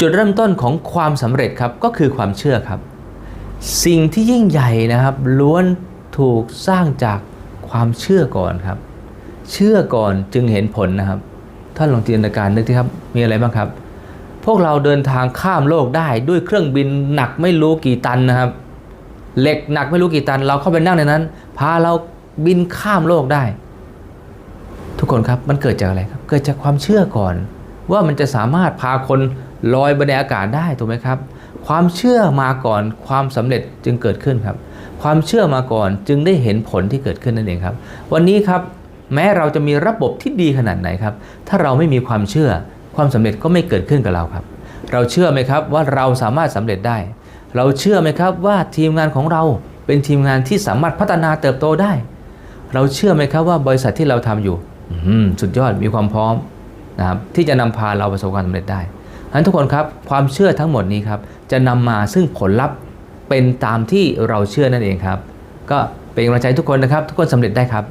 จุดเริ่มต้นของความสำเร็จครับก็คือความเชื่อครับ สิ่งที่ยิ่งใหญ่นะครับ ล้วนถูกสร้างจากความเชื่อก่อนครับ เชื่อก่อนจึงเห็นผลนะครับท่านลองจินตนาการนึกสิครับมีอะไรบ้างครับ พวกเราเดินทางข้ามโลกได้ด้วยเครื่องบินหนักไม่รู้กี่ตันนะครับเหล็กหนักไม่รู้กี่ตัน เราเข้าไปนั่งในนั้น พาเราบินข้ามโลกได้ ทุกคนครับมันเกิดจากอะไรครับ เกิดจากความเชื่อก่อน ว่ามันจะสามารถพาคน ลอยไปในอากาศได้ถูกไหมครับ ความเชื่อมาก่อนความสำเร็จจึงเกิดขึ้นครับ ความเชื่อมาก่อนจึงได้เห็นผลที่เกิดขึ้นนั่นเองครับ วันนี้ครับแม้เราจะมีระบบที่ดีขนาดไหนครับ ถ้าเราไม่มีความเชื่อ ความสำเร็จก็ไม่เกิดขึ้นกับเราครับ เราเชื่อไหมครับว่าเราสามารถสำเร็จได้ เราเชื่อไหมครับว่าทีมงานของเราเป็นทีมงานที่สามารถพัฒนาเติบโตได้ เราเชื่อไหมครับว่าบริษัทที่เราทำอยู่สุดยอดมีความพร้อมนะครับที่จะนำพาเราประสบความสำเร็จได้ นั้นทุกคนครับความเชื่อทั้งหมดนี้ครับจะนำมาซึ่งผลลัพธ์เป็นตามที่เราเชื่อนั่นเองครับ ก็เป็นกำลังใจทุกคนนะครับ ทุกคนสำเร็จได้ครับ